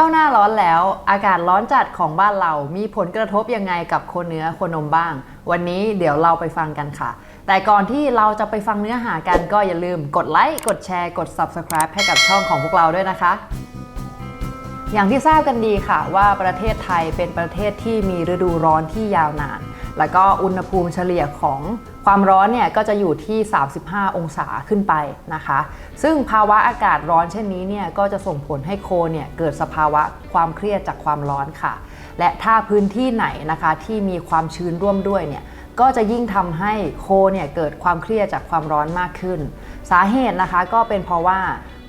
เข้าหน้าร้อนแล้ว อากาศร้อนจัดของบ้านเรามีผลกระทบยังไงกับคนเนื้อโคนมบ้าง วันนี้เดี๋ยวเราไปฟังกันค่ะ แต่ก่อนที่เราจะไปฟังเนื้อหากันก็อย่าลืมกดไลค์กดแชร์กด Subscribe ให้กับช่องของพวกเราด้วยนะคะ อย่างที่ทราบกันดีค่ะว่าประเทศไทยเป็นประเทศที่มีฤดูร้อนที่ยาวนาน แล้วก็อุณหภูมิเฉลี่ยของความร้อนเนี่ยก็จะอยู่ที่ 35 องศาขึ้นไปนะคะ ซึ่งภาวะอากาศร้อนเช่นนี้เนี่ยก็จะส่งผลให้โคเนี่ยเกิดสภาวะความเครียดจากความร้อนค่ะ และถ้าพื้นที่ไหนนะคะที่มีความชื้นร่วมด้วยเนี่ยก็จะยิ่งทำให้โคเนี่ยเกิดความเครียดจากความร้อนมากขึ้น สาเหตุนะคะก็เป็นเพราะว่า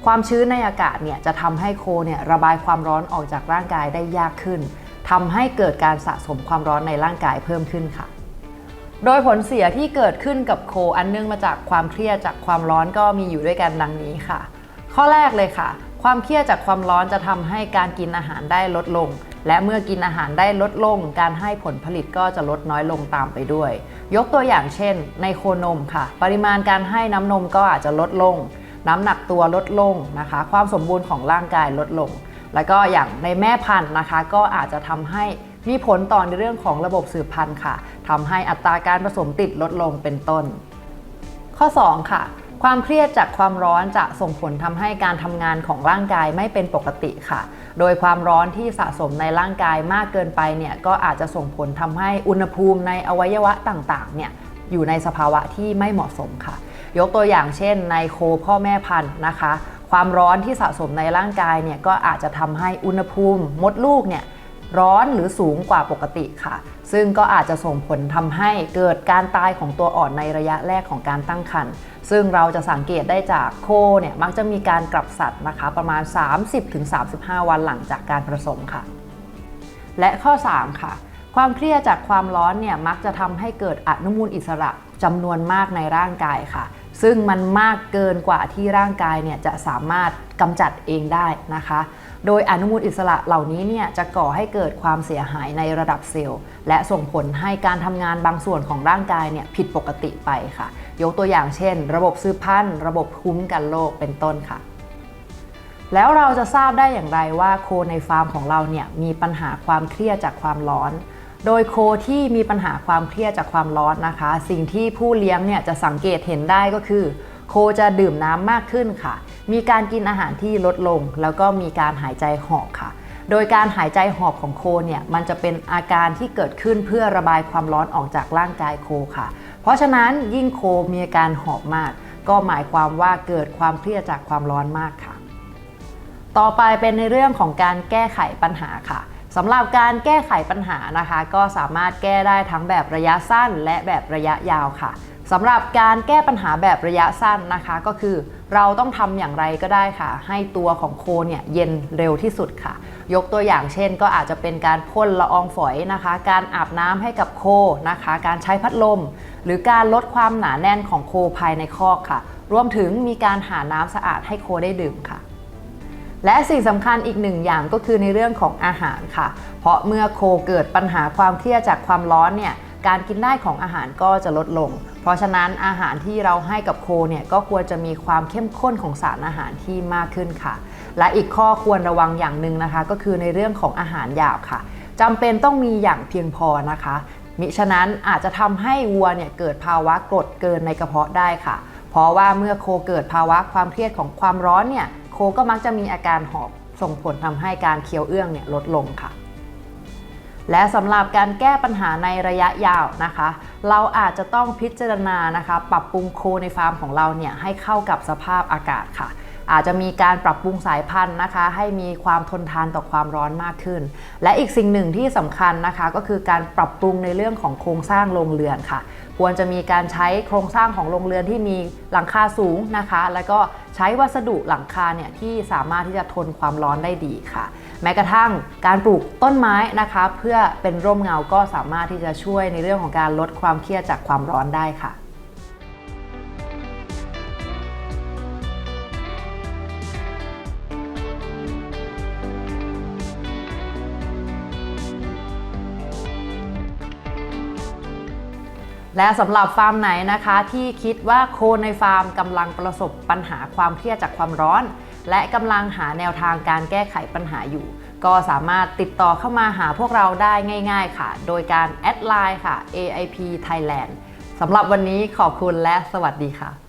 ความชื้นในอากาศเนี่ยจะทำให้โคเนี่ยระบายความร้อนออกจากร่างกายได้ยากขึ้น ทำให้เกิดการสะสมความร้อนในร่างกายเพิ่มขึ้นค่ะ โดยผลเสียที่เกิดขึ้นกับโคอันเนื่องมาจากความเครียดจากความร้อนก็มีอยู่ด้วยกันดังนี้ค่ะ ข้อแรกเลยค่ะ ความเครียดจากความร้อนจะทำให้การกินอาหารได้ลดลง และเมื่อกินอาหารได้ลดลง การให้ผลผลิตก็จะลดน้อยลงตามไปด้วย ยกตัวอย่างเช่น ในโคนมค่ะ ปริมาณการให้น้ำนมก็อาจจะลดลง น้ำหนักตัวลดลงนะคะ ความสมบูรณ์ของร่างกายลดลง แล้วก็อย่างในแม่พันธุ์นะคะ ก็อาจจะทำให้มีผลต่อในเรื่องของระบบสืบพันธุ์ค่ะทำให้อัตราการผสมติดลดลงเป็นต้น ข้อ 2 ค่ะ ความเครียดจากความร้อนจะส่งผลทำให้การทำงานของร่างกายไม่เป็นปกติค่ะ โดยความร้อนที่สะสมในร่างกายมากเกินไปเนี่ยก็อาจจะส่งผลทำให้อุณหภูมิในอวัยวะต่างๆเนี่ยอยู่ในสภาวะที่ไม่เหมาะสมค่ะ ยกตัวอย่างเช่น ในโคพ่อแม่พันธุ์นะคะ ความร้อนที่สะสมในร่างกายเนี่ยก็อาจจะทำให้อุณหภูมิมดลูกเนี่ยร้อนหรือสูงกว่าปกติค่ะ ซึ่งก็อาจจะส่งผลทำให้เกิดการตายของตัวอ่อนในระยะแรกของการตั้งครรภ์ซึ่งเราจะสังเกตได้จากโคเนี่ยมักจะมีการกลับสัตว์นะคะ ประมาณ 30-35 วันหลังจากการผสมค่ะ และข้อ 3 ค่ะ ความเครียดจากความร้อนเนี่ยมักจะทำให้เกิดอนุมูลอิสระจำนวนมากในร่างกายค่ะ ซึ่งมันมากเกินกว่าที่ร่างกายเนี่ยจะสามารถกำจัดเองได้นะคะ โดยอนุมูลอิสระเหล่านี้เนี่ยจะก่อให้เกิดความเสียหายในระดับเซลล์ และส่งผลให้การทำงานบางส่วนของร่างกายเนี่ยผิดปกติไปค่ะ ยกตัวอย่างเช่น ระบบสืบพันธุ์ ระบบคุ้มกันโรคเป็นต้นค่ะ แล้วเราจะทราบได้อย่างไรว่าโคในฟาร์มของเราเนี่ยมีปัญหาความเครียดจากความร้อน โดยโคที่มีปัญหาความเครียดจากความร้อนนะคะ สิ่งที่ผู้เลี้ยงเนี่ยจะสังเกตเห็นได้ก็คือ โคจะดื่มน้ำมากขึ้นค่ะ มีการกินอาหารที่ลดลง แล้วก็มีการหายใจหอบค่ะ โดยการหายใจหอบของโคเนี่ยมันจะเป็นอาการที่เกิดขึ้นเพื่อระบายความร้อนออกจากร่างกายโคค่ะ เพราะฉะนั้นยิ่งโคมีอาการหอบมาก ก็หมายความว่าเกิดความเครียดจากความร้อนมากค่ะ ต่อไปเป็นในเรื่องของการแก้ไขปัญหาค่ะ สำหรับการแก้ไขปัญหานะคะ ก็สามารถแก้ได้ทั้งแบบระยะสั้นและแบบระยะยาวค่ะสำหรับการแก้ปัญหาแบบระยะสั้นนะคะ ก็คือเราต้องทำอย่างไรก็ได้ค่ะ ให้ตัวของโคเนี่ยเย็นเร็วที่สุดค่ะ ยกตัวอย่างเช่น ก็อาจจะเป็นการพ่นละอองฝอยนะคะ การอาบน้ำให้กับโคนะคะ การใช้พัดลม หรือการลดความหนาแน่นของโคภายในคอกค่ะ รวมถึงมีการหาน้ำสะอาดให้โคได้ดื่มค่ะ และสิ่งสำคัญอีกหนึ่งอย่างก็คือในเรื่องของอาหารค่ะ เพราะเมื่อโคเกิดปัญหาความเครียดจากความร้อนเนี่ยการกินได้ของอาหารก็จะลดลง เพราะฉะนั้นอาหารที่เราให้กับโคเนี่ยก็ควรจะมีความเข้มข้นของสารอาหารที่มากขึ้นค่ะ และอีกข้อควรระวังอย่างหนึ่งนะคะ ก็คือในเรื่องของอาหารหยาบค่ะจำเป็นต้องมีอย่างเพียงพอนะคะ มิฉะนั้นอาจจะทำให้วัวเนี่ยเกิดภาวะกรดเกินในกระเพาะได้ค่ะ เพราะว่าเมื่อโคเกิดภาวะความเครียดของความร้อนเนี่ย คก็มักจะมีอาการหอบส่งผลทำให้การเคี้ยวเอื้องเนี่ยลดลงค่ะ และสำหรับการแก้ปัญหาในระยะยาวนะคะ เราอาจจะต้องพิจารณานะคะ ปรับปรุงโคในฟาร์มของเราเนี่ยให้เข้ากับสภาพอากาศค่ะ อาจจะมีการปรับปรุงสายพันธุ์นะคะ ให้มีความทนทานต่อความร้อนมากขึ้น และอีกสิ่งหนึ่งที่สำคัญนะคะ ก็คือการปรับปรุงในเรื่องของโครงสร้างโรงเรือนค่ะ ควรจะมีการใช้โครงสร้างของโรงเรือนที่มีหลังคาสูงนะคะ แล้วก็ใช้วัสดุหลังคาเนี่ยที่สามารถที่จะทนความร้อนได้ดีค่ะ แม้กระทั่งการปลูกต้นไม้นะคะ เพื่อเป็นร่มเงาก็สามารถที่จะช่วยในเรื่องของการลดความเครียดจากความร้อนได้ค่ะ และสำหรับฟาร์มไหนนะคะที่คิดว่าโคในฟาร์มกำลังประสบปัญหาความเครียดจากความร้อน และกำลังหาแนวทางการแก้ไขปัญหาอยู่ ก็สามารถติดต่อเข้ามาหาพวกเราได้ง่าย ๆ ค่ะ โดยการแอดไลน์ค่ะ AIP Thailand สำหรับวันนี้ขอบคุณและสวัสดีค่ะ